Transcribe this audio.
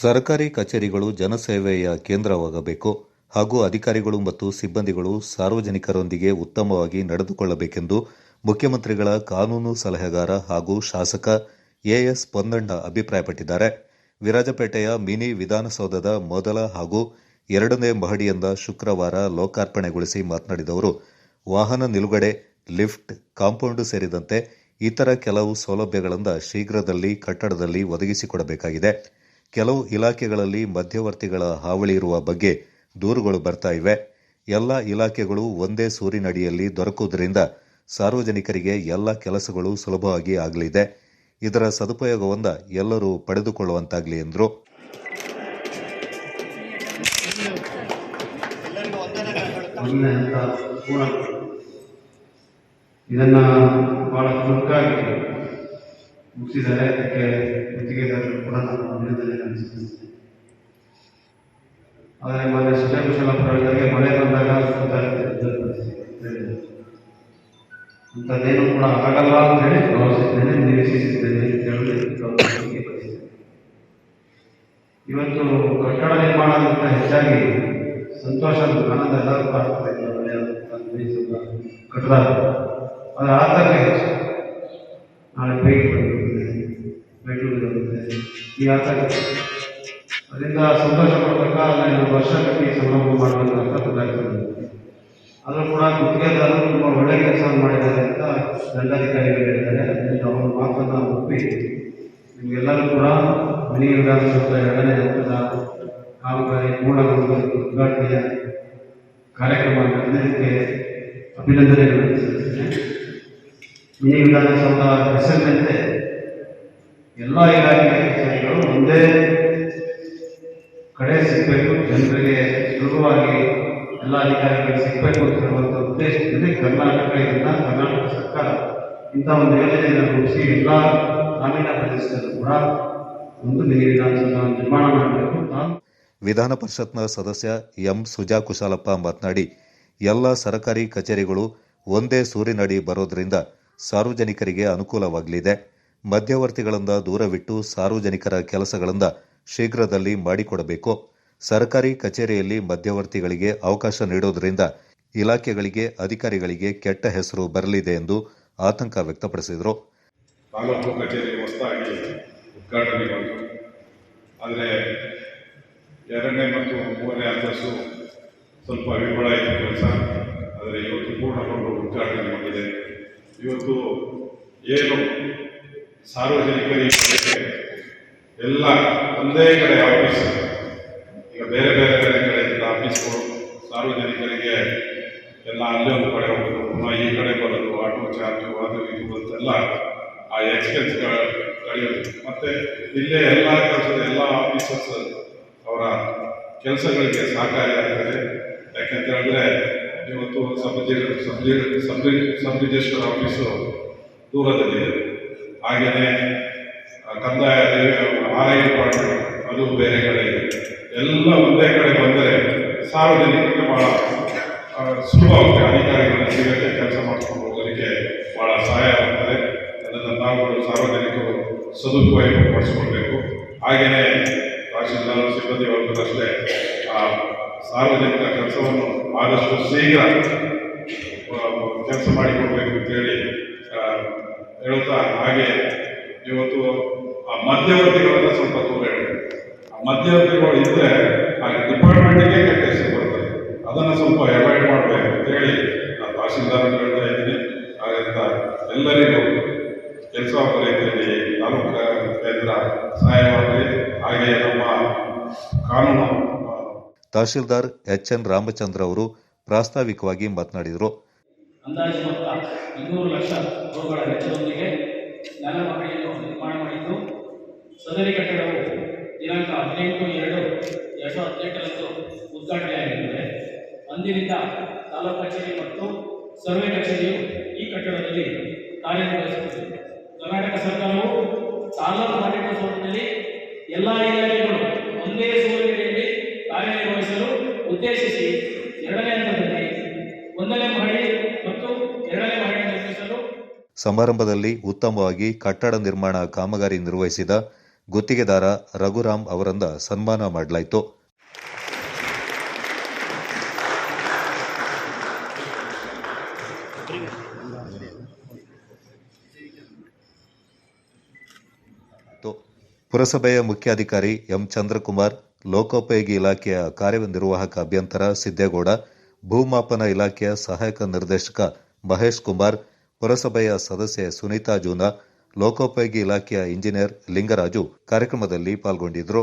ಸರ್ಕಾರಿ ಕಚೇರಿಗಳು ಜನಸೇವೆಯ ಕೇಂದ್ರವಾಗಬೇಕು ಹಾಗೂ ಅಧಿಕಾರಿಗಳು ಮತ್ತು ಸಿಬ್ಬಂದಿಗಳು ಸಾರ್ವಜನಿಕರೊಂದಿಗೆ ಉತ್ತಮವಾಗಿ ನಡೆದುಕೊಳ್ಳಬೇಕೆಂದು ಮುಖ್ಯಮಂತ್ರಿಗಳ ಕಾನೂನು ಸಲಹೆಗಾರ ಹಾಗೂ ಶಾಸಕ ಎಎಸ್ ಪೊನ್ನಣ್ಣ ಅಭಿಪ್ರಾಯಪಟ್ಟಿದ್ದಾರೆ. ವಿರಾಜಪೇಟೆಯ ಮಿನಿ ವಿಧಾನಸೌಧದ ಮೊದಲ ಹಾಗೂ ಎರಡನೇ ಮಹಡಿಯಿಂದ ಶುಕ್ರವಾರ ಲೋಕಾರ್ಪಣೆಗೊಳಿಸಿ ಮಾತನಾಡಿದ ಅವರು, ವಾಹನ ನಿಲುಗಡೆ, ಲಿಫ್ಟ್, ಕಾಂಪೌಂಡ್ ಸೇರಿದಂತೆ ಇತರ ಕೆಲವು ಸೌಲಭ್ಯಗಳಿಂದ ಶೀಘ್ರದಲ್ಲಿ ಕಟ್ಟಡದಲ್ಲಿ ಒದಗಿಸಿಕೊಡಬೇಕಾಗಿದೆ. ಕೆಲವು ಇಲಾಖೆಗಳಲ್ಲಿ ಮಧ್ಯವರ್ತಿಗಳ ಹಾವಳಿ ಇರುವ ಬಗ್ಗೆ ದೂರುಗಳು ಬರ್ತಾ ಇವೆ. ಎಲ್ಲ ಇಲಾಖೆಗಳು ಒಂದೇ ಸೂರಿನಡಿಯಲ್ಲಿ ದೊರಕುವುದರಿಂದ ಸಾರ್ವಜನಿಕರಿಗೆ ಎಲ್ಲ ಕೆಲಸಗಳು ಸುಲಭವಾಗಿ ಆಗಲಿದೆ. ಇದರ ಸದುಪಯೋಗವನ್ನ ಎಲ್ಲರೂ ಪಡೆದುಕೊಳ್ಳುವಂತಾಗಲಿ ಎಂದರು. ಇದನ್ನ ಬಹಳ ಚುರುಕಾಗಿ ಮುಗಿಸಿದ್ದಾರೆ ಅದಕ್ಕೆ ಗುತ್ತಿಗೆದಾರರು ಕೂಡ ನಾನು ಅಭಿನಂದನೆ ಅನಿಸುತ್ತೆ ಆದರೆ ಮೊನ್ನೆ ಸುಜಯಕುಶಲಪುರಗಳಿಗೆ ಮಳೆ ಬಂದಾಗ. ಅಂಥದ್ದೇನು ಕೂಡ ಆಗಲ್ಲ ಅಂತ ಹೇಳಿ ಭಾವಿಸಿದ್ದೇನೆ ನಿರೀಕ್ಷಿಸಿದ್ದೇನೆ ಅಂತ ಹೇಳಿ. ಇವತ್ತು ಕಟ್ಟಡ ನಿರ್ಮಾಣ ಅಂತ ಹೆಚ್ಚಾಗಿ ಸಂತೋಷ, ಆನಂದ ಎಲ್ಲರೂ ಆಗ್ತದೆ ಕಟ್ಟಡ ಅದರ ಆತಂಕ ಹೆಚ್ಚು ನಾಳೆ ಭೇಟಿ ಬರುತ್ತೆ ಈ ಆತಂಕ ಅದರಿಂದ ಸಂತೋಷ ಪಡಬೇಕಾದ್ರೆ ವರ್ಷ ಕಟ್ಟಿ ಸಂಭ್ರಮ ಮಾಡಬೇಕಂತ ಗೊತ್ತಾಗ್ತದೆ ಆದರೂ ಕೂಡ ಗುತ್ತಿಗೆದಾರರು ತುಂಬ ಒಳ್ಳೆ ಕೆಲಸ ಮಾಡಿದ್ದಾರೆ ಅಂತ ದಂಡಾಧಿಕಾರಿಗಳು ಹೇಳಿದ್ದಾರೆ. ಅದರಿಂದ ಅವರ ಮಾತನ್ನು ಒಪ್ಪಿ, ನಿಮಗೆಲ್ಲರೂ ಕೂಡ ಮಿನಿ ವಿಧಾನಸೌಧ ಎರಡನೇ ಹಂತದ ಕಾಮಗಾರಿ ಪೂರ್ಣಗೊಂಡ ಉದ್ಘಾಟನೆಯ ಕಾರ್ಯಕ್ರಮ ನಡೆದಿದ್ದಕ್ಕೆ ಅಭಿನಂದನೆಗಳನ್ನು ಸಲ್ಲಿಸಿದೆ ಮಿನಿ ವಿಧಾನಸೌಧ ಹೆಸರಿನಂತೆ ಎಲ್ಲ ಇಲಾಖೆಯ ಅಧಿಕಾರಿಗಳು ಒಂದೇ ಕಡೆ ಸಿಗಬೇಕು, ಜನರಿಗೆ ಸುಲಭವಾಗಿ ಎಲ್ಲ ಅಧಿಕಾರಿಗಳು ಸಿಗಬೇಕು ಅಂತ ಹೇಳುವಂಥ ಉದ್ದೇಶದಲ್ಲಿ ಕರ್ನಾಟಕ ಇದನ್ನ ಕರ್ನಾಟಕ ಸರ್ಕಾರ ಇಂಥ ಒಂದು ಯೋಜನೆಯನ್ನು ರೂಪಿಸಿ ಎಲ್ಲ ಗ್ರಾಮೀಣ ಪ್ರದೇಶದಲ್ಲೂ ಕೂಡ ಒಂದು ನೀರಿನ ನಿರ್ಮಾಣ ಮಾಡಬೇಕು ವಿಧಾನ ಪರಿಷತ್ನ ಸದಸ್ಯ ಎಂ ಸುಜಾ ಕುಶಾಲಪ್ಪ ಮಾತನಾಡಿ, ಎಲ್ಲ ಸರ್ಕಾರಿ ಕಚೇರಿಗಳು ಒಂದೇ ಸೂರಿನಡಿ ಬರೋದ್ರಿಂದ ಸಾರ್ವಜನಿಕರಿಗೆ ಅನುಕೂಲವಾಗಲಿದೆ. ಮಧ್ಯವರ್ತಿಗಳಿಂದ ದೂರವಿಟ್ಟು ಸಾರ್ವಜನಿಕರ ಕೆಲಸಗಳಿಂದ ಶೀಘ್ರದಲ್ಲಿ ಮಾಡಿಕೊಡಬೇಕು. ಸರ್ಕಾರಿ ಕಚೇರಿಯಲ್ಲಿ ಮಧ್ಯವರ್ತಿಗಳಿಗೆ ಅವಕಾಶ ನೀಡೋದರಿಂದ ಇಲಾಖೆಗಳಿಗೆ, ಅಧಿಕಾರಿಗಳಿಗೆ ಕೆಟ್ಟ ಹೆಸರು ಬರಲಿದೆ ಎಂದು ಆತಂಕ ವ್ಯಕ್ತಪಡಿಸಿದರು. ತಾಲೂಕು ಕಚೇರಿ ಹೊಸದಾಗಿ ಉದ್ಘಾಟನೆ ಬಂತು ಆದರೆ ಎರಡನೇ ಮತ್ತು ಮೂರನೇ ಅಂತಸ್ತು ಸ್ವಲ್ಪ ವಿಫಲ ಆಯಿತು ಕೆಲಸ. ಆದರೆ ಇವತ್ತು ಪೂರ್ಣಗೊಂಡು ಉದ್ಘಾಟನೆ ಮಾಡಿದೆ. ಇವತ್ತು ಏನು ಸಾರ್ವಜನಿಕರಿಗೆ ಎಲ್ಲ ಒಂದೇ ಕಡೆ ಆಫೀಸ್ ಈಗ ಬೇರೆ ಬೇರೆ ಬೇರೆ ಕಡೆಯಿಂದ ಆಫೀಸ್ಗಳು ಸಾರ್ವಜನಿಕರಿಗೆ ಎಲ್ಲ ಅಲ್ಲೇ ಒಂದು ಕಡೆ ಹೋಗೋದು ಪುನಃ ಈ ಕಡೆ ಬರೋದು ಆಟೋ ಚಾರ್ಜು ಅದು ಇದು ಅಂತೆಲ್ಲ ಆ ಎಕ್ಸ್ಪೆನ್ಸ್ ಕಳೆಯೋದು ಮತ್ತು ಇಲ್ಲೇ ಎಲ್ಲ ಕೆಲಸದ ಎಲ್ಲ ಆಫೀಸರ್ಸ್ ಅವರ ಕೆಲಸಗಳಿಗೆ ಸಹಕಾರಿಯಾಗ್ತದೆ ಯಾಕೆಂತ ಹೇಳಿದ್ರೆ ಇವತ್ತು sub sub sub register office ದೂರದಲ್ಲಿದೆ ಹಾಗೆಯೇ ಕಂದಾಯ ಆರೈ ಡಿಪಾರ್ಟ್ಮೆಂಟ್ ಅದು ಬೇರೆ ಕಡೆ ಎಲ್ಲ ಒಂದೇ ಕಡೆ ಬಂದರೆ ಸಾರ್ವಜನಿಕರಿಗೆ ಬಹಳ ಸುಲಭ ಆಗುತ್ತೆ. ಅಧಿಕಾರಿಗಳ ಜೀವಕ್ಕೆ ಕೆಲಸ ಮಾಡ್ಕೊಂಡು ಹೋಗೋದಕ್ಕೆ ಬಹಳ ಸಹಾಯ ಆಗ್ತದೆ. ಅದನ್ನು ನಾವು ಸಾರ್ವಜನಿಕರು ಸದುಪಯೋಗ ಪಡಿಸ್ಕೊಳ್ಬೇಕು. ಹಾಗೆಯೇ ತಹಶೀಲ್ದಾರ್ ಸಿಬ್ಬಂದಿ ವರ್ಗದಷ್ಟೇ ಆ, ಸಾರ್ವಜನಿಕ ಕೆಲಸವನ್ನು ಆದಷ್ಟು ಶೀಘ್ರ ಕೆಲಸ ಮಾಡಿಕೊಡ್ಬೇಕು ಅಂತೇಳಿ ಆ, ಹೇಳ್ತಾ ಹಾಗೆ ಇವತ್ತು ಆ ಮಧ್ಯವರ್ತಿಗಳನ್ನ ಸ್ವಲ್ಪ ದೂರ ಹೇಳಿ ಆ ಮಧ್ಯವರ್ತಿಗಳು ಇದ್ರೆ ಆ ಡಿಪಾರ್ಟ್ಮೆಂಟ್ಗೆ ಕೆಟ್ಟ ಹೆಸರು ಬರ್ತದೆ. ಅದನ್ನು ಸ್ವಲ್ಪ ಅವಾಯ್ಡ್ ಮಾಡಬೇಕು ಅಂತ ಹೇಳಿ ನಾನು ತಹಶೀಲ್ದಾರ್ ಹೇಳ್ತಾ ಇದ್ದೀನಿ. ಹಾಗಂತ ಎಲ್ಲರಿಗೂ ಕೆಲಸ ರೀತಿಯಲ್ಲಿ ತಾಲೂಕು ಕೇಂದ್ರ ಸಹಾಯವಾಗಲಿ. ಹಾಗೆ ನಮ್ಮ ಕಾನೂನು ತಹಸೀಲ್ದಾರ್ ಎಚ್ ಎನ್ ರಾಮಚಂದ್ರ ಅವರು ಪ್ರಾಸ್ತಾವಿಕವಾಗಿ ಮಾತನಾಡಿದರು. ಅಂದಾಜು ಮೊತ್ತ ಇನ್ನೂರು ಲಕ್ಷ ರುಗಳ ವೆಚ್ಚದೊಂದಿಗೆ ನೆಲಮಹಡಿಯನ್ನು ನಿರ್ಮಾಣ ಮಾಡಿದ್ದು. ಸದರಿ ಕಟ್ಟಡವು ದಿನಾಂಕ ಹದಿನೆಂಟು ಎರಡು ಎರಡು ಸಾವಿರದ ಹದಿನೆಂಟರಂದು ಉದ್ಘಾಟನೆಯಾಗಿರುತ್ತದೆ. ಅಂದಿನಿಂದ ತಾಲೂಕು ಕಚೇರಿ ಮತ್ತು ಸರ್ವೆ ಕಚೇರಿಯು ಈ ಕಟ್ಟಡದಲ್ಲಿ ಕಾರ್ಯನಿರ್ವಹಿಸುತ್ತದೆ. ಕರ್ನಾಟಕ ಸರ್ಕಾರವು ತಾಲೂಕು ಆಡಳಿತ ಸೌಧದಲ್ಲಿ ಎಲ್ಲ ಇಲಾಖೆಗಳು ಒಂದೇ ಸೂರ್ಯ ಕಾರ್ಯನಿರ್ವಹಿಸಲು ಉದ್ದೇಶಿಸಿ ಸಮಾರಂಭದಲ್ಲಿ ಉತ್ತಮವಾಗಿ ಕಟ್ಟಡ ನಿರ್ಮಾಣ ಕಾಮಗಾರಿ ನಿರ್ವಹಿಸಿದ ಗುತ್ತಿಗೆದಾರ ರಘುರಾಮ್ ಅವರಿಂದ ಸನ್ಮಾನ ಮಾಡಲಾಯಿತು. ಪುರಸಭೆಯ ಮುಖ್ಯಾಧಿಕಾರಿ ಎಂ ಚಂದ್ರಕುಮಾರ್, ಲೋಕೋಪಯೋಗಿ ಇಲಾಖೆಯ ಕಾರ್ಯನಿರ್ವಾಹಕ ಅಭಿಯಂತರ ಸಿದ್ದೇಗೌಡ, ಭೂಮಾಪನ ಇಲಾಖೆಯ ಸಹಾಯಕ ನಿರ್ದೇಶಕ ಮಹೇಶ್ ಕುಮಾರ್ ಪುರಸಭೆಯ ಸದಸ್ಯೆ ಸುನೀತಾ ಜೂನಾ ಲೋಕೋಪಯೋಗಿ ಇಲಾಖೆಯ ಇಂಜಿನಿಯರ್ ಲಿಂಗರಾಜು ಕಾರ್ಯಕ್ರಮದಲ್ಲಿ ಪಾಲ್ಗೊಂಡಿದ್ದರು.